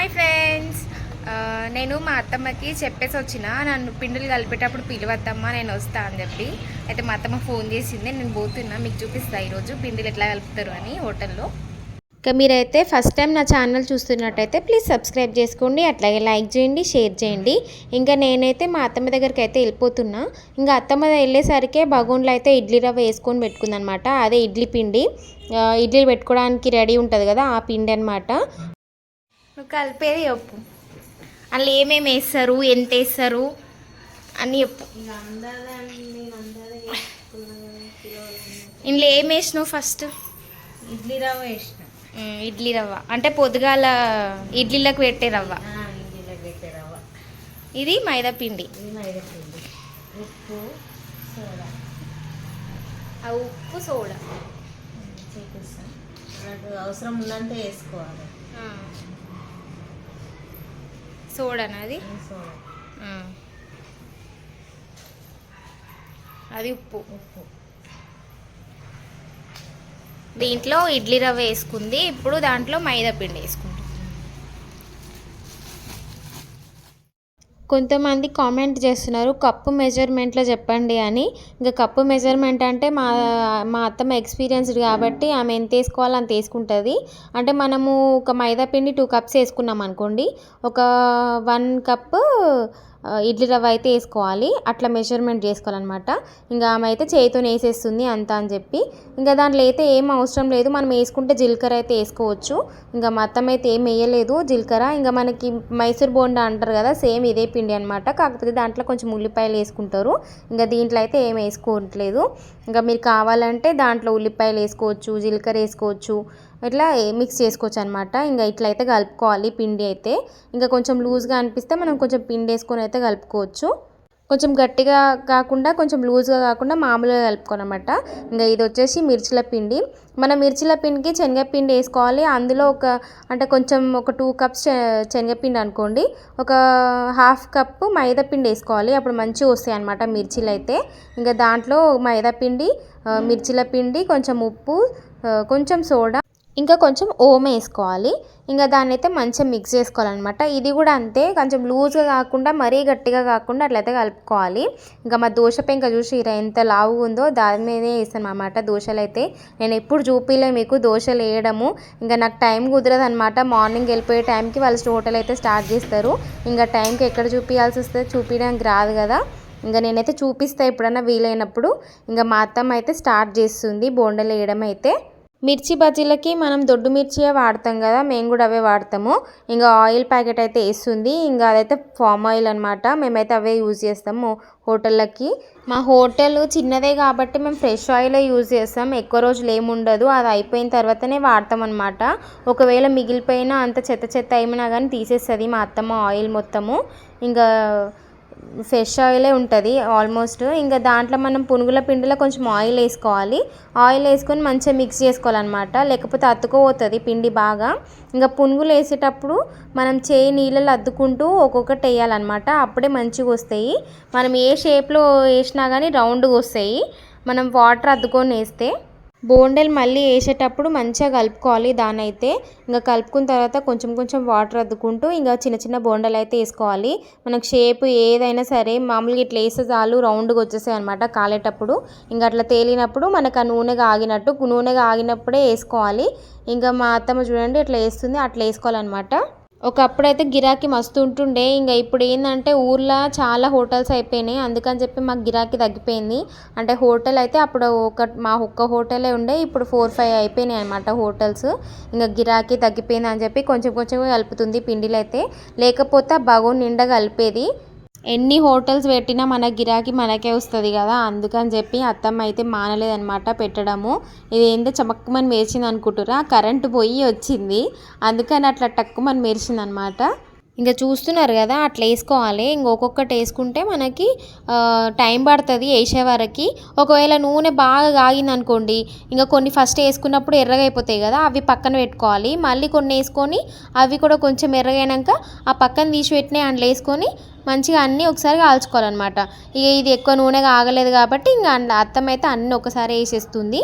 Hi friends. నేను మా అత్తమ్మకి చెప్పేసి వచ్చిన నన్ను పిండిలు కలిపేటప్పుడు పిలువద్దమ్మా నేను వస్తా అని చెప్పి. అయితే మా అత్తమ్మ ఫోన్ చేసింది నేను పోతున్నా మీకు చూపిస్తా ఈరోజు పిండిలు ఎట్లా కలుపుతారు అని హోటల్లో. ఇక మీరైతే ఫస్ట్ టైం నా ఛానల్ చూస్తున్నట్టయితే ప్లీజ్ సబ్స్క్రైబ్ చేసుకోండి అట్లాగే లైక్ చేయండి షేర్ చేయండి. ఇంకా నేనైతే మా అత్తమ్మ దగ్గరికి అయితే వెళ్ళిపోతున్నా. ఇంకా అత్తమ్మ వెళ్ళేసరికి బగోన్లో అయితే ఇడ్లీ రవ్వ వేసుకొని పెట్టుకుందనమాట. అదే ఇడ్లీ పిండి. ఇడ్లీ ఇడ్లీలు పెట్టుకోవడానికి రెడీ ఉంటుంది కదా ఆ పిండి అనమాట నువ్వు కలిపేది చెప్పు. అందులో ఏమేమి వేస్తారు ఎంత వేస్తారు అని చెప్పు. ఇందులో ఏం వేసినావు ఫస్ట్ ఇడ్లీ రవ్వ వేసిన. ఇడ్లీ రవ్వ. అంటే పొద్దుగాల ఇడ్లీలకు పెట్టే రవ్వ. ఇది మైదా పిండి. ఉప్పు సోడా. ఆ ఉప్పు సోడా. అవసరం ఉన్నంత వేసుకోవాలి. సోడానా అది. అది ఉప్పు. ఉప్పు. దీంట్లో ఇడ్లీ రవ్వ వేసుకుంది. ఇప్పుడు దాంట్లో మైదా పిండి వేసుకుంటుంది కొంతమంది కామెంట్ చేస్తున్నారు కప్పు మెజర్మెంట్లో చెప్పండి అని. ఇంకా కప్పు మెజర్మెంట్ అంటే మా మా అత్తమ్మ ఎక్స్పీరియన్స్డ్ కాబట్టి ఆమె ఎంత వేసుకోవాలో అంత వేసుకుంటుంది. అంటే మనము ఒక మైదా పిండి టూ కప్స్ వేసుకున్నాం అనుకోండి. ఒక వన్ కప్ ఇడ్లీ రవ్వ అయితే వేసుకోవాలి. అట్లా మెజర్మెంట్ చేసుకోవాలన్నమాట. ఇంకా ఆమె అయితే చేతితో వేసేస్తుంది అంత అని చెప్పి. ఇంకా దాంట్లో అయితే ఏం అవసరం లేదు. మనం వేసుకుంటే జీలకర్ర అయితే వేసుకోవచ్చు. ఇంకా మొత్తం అయితే ఏం వేయలేదు జీలకర్ర. ఇంకా మనకి మైసూర్ బోండా అంటారు కదా సేమ్ ఇదే పిండి అనమాట కాకపోతే దాంట్లో కొంచెం ఉల్లిపాయలు వేసుకుంటారు. ఇంకా దీంట్లో అయితే ఏం వేసుకోవట్లేదు. ఇంకా మీరు కావాలంటే దాంట్లో ఉల్లిపాయలు వేసుకోవచ్చు జీలకర్ర వేసుకోవచ్చు. ఇట్లా మిక్స్ చేసుకోవచ్చు అనమాట ఇంకా ఇట్లా అయితే కలుపుకోవాలి పిండి అయితే. ఇంకా కొంచెం లూజ్గా అనిపిస్తే మనం కొంచెం పిండి వేసుకొని అయితే కలుపుకోవచ్చు. కొంచెం గట్టిగా కాకుండా కొంచెం లూజ్గా కాకుండా మామూలుగా కలుపుకోనమాట ఇంకా ఇది వచ్చేసి మిర్చిల పిండి. మన మిర్చిల పిండికి శనగపిండి వేసుకోవాలి. అందులో ఒక అంటే కొంచెం ఒక టూ కప్స్ శనగపిండి అనుకోండి. ఒక హాఫ్ కప్పు మైదా పిండి వేసుకోవాలి. అప్పుడు మంచిగా వస్తాయి అనమాట మిర్చిలు అయితే. ఇంకా దాంట్లో మైదా పిండి మిర్చిల పిండి కొంచెం ఉప్పు కొంచెం సోడా ఇంకా కొంచెం ఓమ వేసుకోవాలి. ఇంకా దాన్ని అయితే మంచిగా మిక్స్ చేసుకోవాలన్నమాట. ఇది కూడా అంతే. కొంచెం లూజ్గా కాకుండా మరీ గట్టిగా కాకుండా అట్లయితే కలుపుకోవాలి. ఇంకా మా దోశ పెంక చూసి ఎంత లావు ఉందో దాని మీదే వేస్తాను అన్నమాట దోశలు అయితే నేను ఎప్పుడు చూపిలే మీకు దోశలు వేయడము. ఇంకా నాకు టైం కుదరదు అనమాట మార్నింగ్ వెళ్ళిపోయే టైంకి వాళ్ళు హోటల్ అయితే స్టార్ట్ చేస్తారు. ఇంకా టైంకి ఎక్కడ చూపించాల్సి వస్తే చూపించడానికి రాదు కదా. ఇంకా నేనైతే చూపిస్తా ఎప్పుడైనా వీలైనప్పుడు. ఇంకా మా అత్తమ్మ అయితే స్టార్ట్ చేస్తుంది బోండలు వేయడం అయితే. మిర్చి బజ్జీలకి మనం దొడ్డు మిర్చియే వాడతాం కదా మేము కూడా అవే వాడతాము. ఇంకా ఆయిల్ ప్యాకెట్ అయితే వేస్తుంది. ఇంకా అదైతే ఫామ్ ఆయిల్ అనమాట మేమైతే అవే యూజ్ చేస్తాము హోటళ్ళకి. మా హోటల్ చిన్నదే కాబట్టి మేము ఫ్రెష్ ఆయిల్ యూజ్ చేస్తాం. ఎక్కువ రోజులు ఏముండదు అది అయిపోయిన తర్వాతనే వాడతాం అనమాట ఒకవేళ మిగిలిపోయినా అంత చెత్త చెత్త అయినా కానీ తీసేస్తుంది మా అత్తమ్మ ఆయిల్ మొత్తము. ఇంకా ఫ్రెష్ ఆయిలే ఉంటుంది ఆల్మోస్ట్. ఇంకా దాంట్లో మనం పునుగుల పిండిలో కొంచెం ఆయిల్ వేసుకోవాలి. ఆయిల్ వేసుకొని మంచిగా మిక్స్ చేసుకోవాలన్నమాట. లేకపోతే అతుకుపోతుంది పిండి బాగా. ఇంకా పునుగులు వేసేటప్పుడు మనం చేయి నీళ్ళలో అద్దుకుంటూ ఒక్కొక్కటి వేయాలన్నమాట. అప్పుడే మంచిగా వస్తాయి. మనం ఏ షేప్లో వేసినా కానీ రౌండ్గా వస్తాయి. మనం వాటర్ అద్దుకొని వేస్తే. బోండలు మళ్ళీ వేసేటప్పుడు మంచిగా కలుపుకోవాలి. దాని అయితే ఇంకా కలుపుకున్న తర్వాత కొంచెం కొంచెం వాటర్ అద్దుకుంటూ ఇంకా చిన్న చిన్న బోండలు అయితే వేసుకోవాలి. మనకు షేప్ ఏదైనా సరే మామూలుగా ఇట్లా వేస్తే చాలు రౌండ్గా వచ్చేసాయి అనమాట కాలేటప్పుడు. ఇంకా అట్లా తేలినప్పుడు మనకు ఆ నూనెగా ఆగినట్టు నూనెగా ఆగినప్పుడే వేసుకోవాలి. ఇంకా మా అత్తమ్మ చూడండి ఇట్లా వేస్తుంది అట్లా వేసుకోవాలన్నమాట. ఒకప్పుడైతే గిరాకీ మస్తు ఉంటుండే. ఇంకా ఇప్పుడు ఏంటంటే ఊర్లో చాలా హోటల్స్ అయిపోయినాయి. అందుకని చెప్పి మాకు గిరాకీ తగ్గిపోయింది. అంటే హోటల్ అయితే అప్పుడు ఒక మా ఒక్క హోటలే ఉండే. ఇప్పుడు ఫోర్ ఫైవ్ అయిపోయినాయి అనమాట హోటల్స్. ఇంకా గిరాకీ తగ్గిపోయింది అని చెప్పి కొంచెం కొంచెం కలుపుతుంది పిండిలు అయితే లేకపోతే ఆ బగోన్ నిండా కలిపేది. ఎన్ని హోటల్స్ పెట్టినా మన గిరాకీ మనకే వస్తుంది కదా అందుకని చెప్పి అత్తమ్మ అయితే మానలేదనమాట పెట్టడము. ఇది ఏందో చమక్కుమని మెరిచింది అనుకుంటురా కరెంటు పోయి వచ్చింది. అందుకని అట్లా టక్కుమని మెరిచింది అనమాట ఇంకా చూస్తున్నారు కదా అట్లా వేసుకోవాలి. ఇంకొకొక్కటి వేసుకుంటే మనకి టైం పడుతుంది వేసే వరకు. ఒకవేళ నూనె బాగా కాగింది అనుకోండి ఇంకా కొన్ని ఫస్ట్ వేసుకున్నప్పుడు ఎర్రగా అయిపోతాయి కదా అవి పక్కన పెట్టుకోవాలి. మళ్ళీ కొన్ని వేసుకొని అవి కూడా కొంచెం ఎర్రగైనాక ఆ పక్కన తీసి పెట్టినాయి అందులో వేసుకొని మంచిగా అన్నీ ఒకసారి కాల్చుకోవాలన్నమాట. ఇక ఇది ఎక్కువ నూనె ఆగలేదు కాబట్టి ఇంకా అందులో అత్తమ్మ అయితే అన్నీ ఒకసారి వేసేస్తుంది.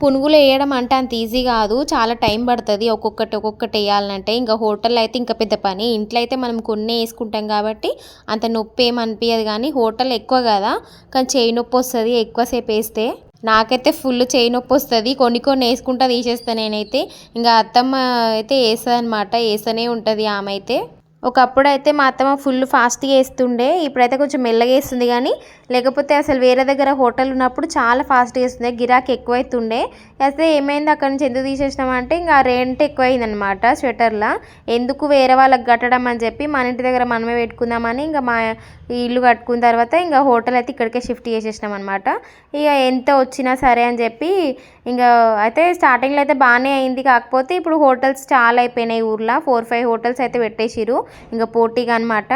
పునుగులు వేయడం అంటే అంత ఈజీ కాదు. చాలా టైం పడుతుంది. ఒక్కొక్కటి ఒక్కొక్కటి వేయాలంటే. ఇంకా హోటల్లో అయితే ఇంకా పెద్ద పని. ఇంట్లో అయితే మనం కొన్ని వేసుకుంటాం కాబట్టి అంత నొప్పి ఏం అనిపించదు కానీ హోటల్ ఎక్కువ కదా. కానీ చేయి నొప్పి వస్తుంది ఎక్కువసేపు వేస్తే. నాకైతే ఫుల్ చేయి నొప్పి వస్తుంది. కొన్ని కొన్ని వేసుకుంటా తీసేస్తా నేనైతే. ఇంకా అత్తమ్మ అయితే వేస్తుంది అనమాట వేస్తూనే ఉంటుంది ఆమె అయితే. ఒకప్పుడు అయితే మా అత్తమ్మ ఫుల్ ఫాస్ట్గా వేస్తుండే. ఇప్పుడైతే కొంచెం మెల్లగా వేస్తుంది కానీ లేకపోతే అసలు వేరే దగ్గర హోటల్ ఉన్నప్పుడు చాలా ఫాస్ట్గా వేస్తుండే గిరాకీ ఎక్కువైతుండే. అయితే ఏమైంది? అక్కడ నుంచి ఎందుకు తీసేసినామంటే ఇంకా రెంట్ ఎక్కువైందనమాట స్వెటర్లా. ఎందుకు వేరే వాళ్ళకి కట్టడం అని చెప్పి మన ఇంటి దగ్గర మనమే పెట్టుకుందామని ఇంకా మా ఇల్లు కట్టుకున్న తర్వాత ఇంకా హోటల్ అయితే ఇక్కడికే షిఫ్ట్ చేసేసినాం అనమాట ఇక ఎంత వచ్చినా సరే అని చెప్పి ఇంకా అయితే స్టార్టింగ్లో అయితే బాగానే అయింది. కాకపోతే ఇప్పుడు హోటల్స్ చాలా అయిపోయినాయి ఊర్లో. ఫోర్ ఫైవ్ హోటల్స్ అయితే పెట్టేసిరు ఇంకా పోటీగా అనమాట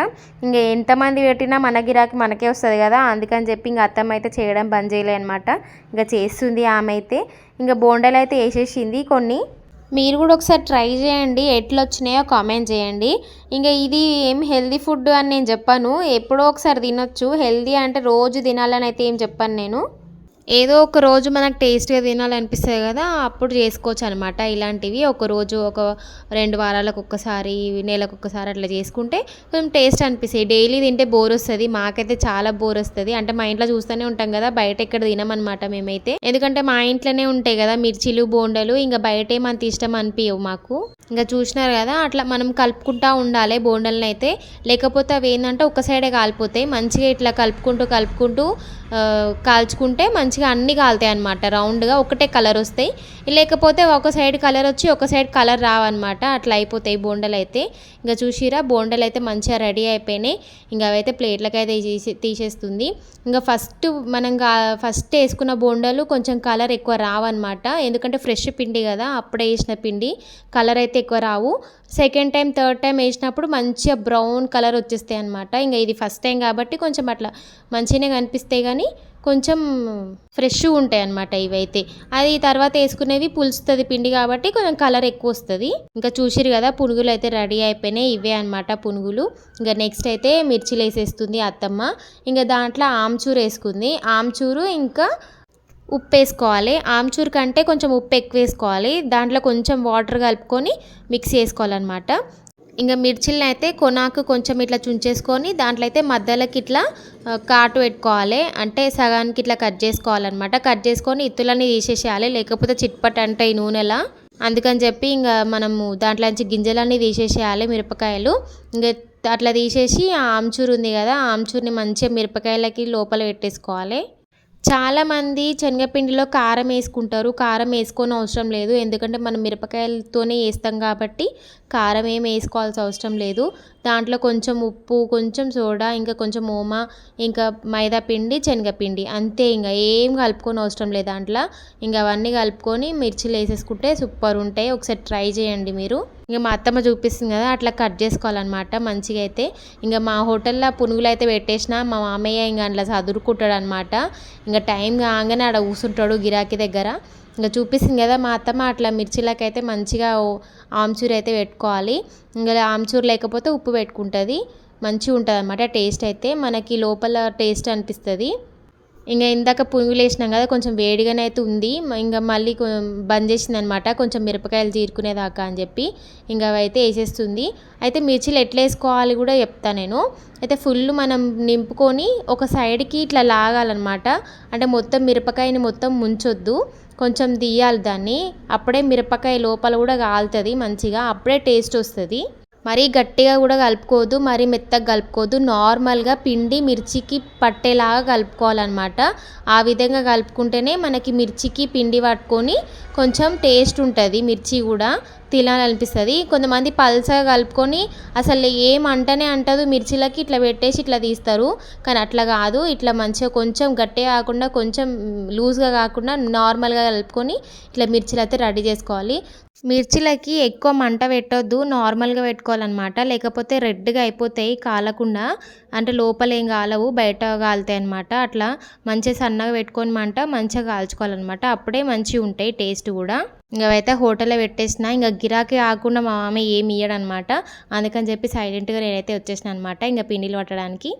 ఇంకా ఎంతమంది పెట్టినా మన గిరాకీ మనకే వస్తుంది కదా. అందుకని చెప్పి ఇంకా అత్తమ్మ అయితే చేయడం బంద్ చేయలే అనమాట ఇంకా చేస్తుంది ఆమె అయితే ఇంకా బోండాలు అయితే వేసేసింది కొన్ని. మీరు కూడా ఒకసారి ట్రై చేయండి. ఎట్లా వచ్చినాయో కామెంట్ చేయండి. ఇంకా ఇది ఏం హెల్దీ ఫుడ్ అని నేను చెప్పాను. ఎప్పుడో ఒకసారి తినొచ్చు. హెల్దీ అంటే రోజు తినాలని అయితే ఏం చెప్పాను నేను. ఏదో ఒక రోజు మనకు టేస్ట్గా తినాలనిపిస్తుంది కదా అప్పుడు చేసుకోవచ్చు అనమాట ఇలాంటివి ఒక రోజు ఒక రెండు వారాలకు ఒక్కసారి నెలకు ఒక్కసారి అట్లా చేసుకుంటే కొంచెం టేస్ట్ అనిపిస్తాయి డైలీ తింటే బోర్ వస్తుంది. మాకైతే చాలా బోర్ వస్తుంది. అంటే మా ఇంట్లో చూస్తూనే ఉంటాం కదా బయట ఎక్కడ తినమనమాట మేమైతే. ఎందుకంటే మా ఇంట్లోనే ఉంటాయి కదా మిర్చిలు బోండలు ఇంకా బయటే మనకి ఇష్టం అనిపించవు మాకు. ఇంకా చూసినారు కదా అట్లా మనం కలుపుకుంటా ఉండాలి బోండల్ని అయితే లేకపోతే అవి ఏంటంటే ఒక సైడే కాలిపోతాయి. మంచిగా ఇట్లా కలుపుకుంటూ కలుపుకుంటూ కాల్చుకుంటే మంచి మంచిగా అన్నీ కాలుతాయి అనమాట రౌండ్గా ఒకటే కలర్ వస్తాయి. లేకపోతే ఒక సైడ్ కలర్ వచ్చి ఒక సైడ్ కలర్ రావన్నమాట. అట్లా అయిపోతాయి బోండలు అయితే ఇంకా చూసిరా బోండలు అయితే మంచిగా రెడీ అయిపోయినాయి. ఇంకా అవైతే ప్లేట్లకి అయితే తీసేస్తుంది. ఇంకా ఫస్ట్ మనం ఫస్ట్ వేసుకున్న బోండాలు కొంచెం కలర్ ఎక్కువ రావన్నమాట. ఎందుకంటే ఫ్రెష్ పిండి కదా అప్పుడే వేసిన పిండి. కలర్ అయితే ఎక్కువ రావు. సెకండ్ టైం థర్డ్ టైం వేసినప్పుడు మంచిగా బ్రౌన్ కలర్ వచ్చేస్తాయి అనమాట ఇంకా ఇది ఫస్ట్ టైం కాబట్టి కొంచెం అట్లా మంచిగానే కనిపిస్తాయి కానీ కొంచెం ఫ్రెష్గా ఉంటాయి అనమాట ఇవైతే. అది తర్వాత వేసుకునేవి పులుస్తుంది పిండి కాబట్టి కొంచెం కలర్ ఎక్కువ వస్తుంది. ఇంకా చూసిరు కదా పునుగులు అయితే రెడీ అయిపోయినాయి. ఇవే అనమాట పునుగులు. ఇంకా నెక్స్ట్ అయితే మిర్చిలు వేసేస్తుంది అత్తమ్మ. ఇంకా దాంట్లో ఆమ్చూరు వేసుకుంది. ఆమ్చూరు ఇంకా ఉప్పు వేసుకోవాలి. ఆమ్చూర్ కంటే కొంచెం ఉప్పు ఎక్కువ వేసుకోవాలి. దాంట్లో కొంచెం వాటర్ కలుపుకొని మిక్స్ చేసుకోవాలన్నమాట. ఇంకా మిర్చిల్ని అయితే కొనాకు కొంచెం ఇట్లా చుంచేసుకొని దాంట్లో అయితే మధ్యలోకి ఇట్లా కాటు పెట్టుకోవాలి. అంటే సగానికి ఇట్లా కట్ చేసుకోవాలన్నమాట. కట్ చేసుకొని ఇత్తులన్నీ తీసేసేయాలి. లేకపోతే చిట్పట్ అంటే ఈ నూనెలా. అందుకని చెప్పి ఇంకా మనము దాంట్లో నుంచి గింజలన్నీ తీసేసేయాలి మిరపకాయలు. ఇంకా అట్లా తీసేసి ఆ ఆమ్చూర్ ఉంది కదా ఆ ఆమ్చూర్ని మంచిగా మిరపకాయలకి లోపల పెట్టేసుకోవాలి. చాలామంది శనగపిండిలో కారం వేసుకుంటారు. కారం వేసుకోని అవసరం లేదు. ఎందుకంటే మనం మిరపకాయలతోనే వేస్తాం కాబట్టి కారం ఏం వేసుకోవాల్సిన అవసరం లేదు. దాంట్లో కొంచెం ఉప్పు కొంచెం సోడా ఇంకా కొంచెం ఓమా ఇంకా మైదా పిండి శనగపిండి అంతే ఇంకా. ఏం కలుపుకొని అవసరం లేదు దాంట్లో. ఇంకా అవన్నీ కలుపుకొని మిర్చిలు వేసేసుకుంటే సూపర్ ఉంటాయి. ఒకసారి ట్రై చేయండి మీరు. ఇంకా మా అత్తమ్మ చూపిస్తుంది కదా అట్లా కట్ చేసుకోవాలన్నమాట మంచిగా అయితే ఇంకా మా హోటల్లో పునుగులు అయితే పెట్టేసిన మా మామయ్య ఇంకా అట్లా చదురుకుంటాడు అనమాట ఇంకా టైం కాగానే ఆడ కూర్చుంటాడు గిరాకీ దగ్గర. ఇంకా చూపిస్తుంది కదా మా అత్తమ్మ అట్లా మిర్చిలకైతే మంచిగా ఆమ్చూర్ అయితే పెట్టుకోవాలి. ఇంకా ఆమ్చూర్ లేకపోతే ఉప్పు పెట్టుకుంటుంది. మంచిగా ఉంటుంది అనమాట టేస్ట్ అయితే. మనకి లోపల టేస్ట్ అనిపిస్తుంది. ఇంకా ఇందాక పునుగులు వేసినాం కదా కొంచెం వేడిగానే అయితే ఉంది. ఇంకా మళ్ళీ బంద్ చేసింది అనమాట కొంచెం మిరపకాయలు చీరుకునేదాకా అని చెప్పి ఇంకా అయితే వేసేస్తుంది. అయితే మిర్చిలు ఎట్లా వేసుకోవాలి కూడా చెప్తా నేను. అయితే ఫుల్ మనం నింపుకొని ఒక సైడ్కి ఇట్లా లాగాలన్నమాట. అంటే మొత్తం మిరపకాయని మొత్తం ముంచొద్దు. కొంచెం తీయాలి దాన్ని. అప్పుడే మిరపకాయ లోపల కూడా కాలుతుంది మంచిగా. అప్పుడే టేస్ట్ వస్తుంది. మరీ గట్టిగా కూడా కలుపుకోవద్దు మరీ మెత్తగా కలుపుకోవద్దు నార్మల్గా పిండి మిర్చికి పట్టేలాగా కలుపుకోవాలన్నమాట. ఆ విధంగా కలుపుకుంటేనే మనకి మిర్చికి పిండి పట్టుకొని కొంచెం టేస్ట్ ఉంటుంది మిర్చి కూడా. తినాలనిపిస్తుంది. కొంతమంది పల్సగా కలుపుకొని అసలు ఏం అంటనే అంటదు. మిర్చిలకి ఇట్లా పెట్టేసి ఇట్లా తీస్తారు. కానీ అట్లా కాదు. ఇట్లా మంచిగా కొంచెం గట్టిగా కాకుండా కొంచెం లూజ్గా కాకుండా నార్మల్గా కలుపుకొని ఇట్లా మిర్చిలు అయితే రెడీ చేసుకోవాలి. మిర్చిలకి ఎక్కువ మంట పెట్టొద్దు. నార్మల్గా పెట్టుకోవాలన్నమాట. లేకపోతే రెడ్గా అయిపోతాయి కాలకుండా. అంటే లోపల ఏం కాలవు. బయట కాలుతాయి అనమాట అట్లా మంచిగా సన్నగా పెట్టుకొని మంట మంచిగా కాల్చుకోవాలన్నమాట. అప్పుడే మంచిగా ఉంటాయి టేస్ట్ కూడా. ఇంకా హోటల్లో పెట్టేసిన ఇంకా గిరాకీ ఆకుండా మా మామ ఏమి ఇయ్యడనమాట. అందుకని చెప్పి సైలెంట్గా నేనైతే వచ్చేసిన అనమాట ఇంకా పిండిలు పట్టడానికి.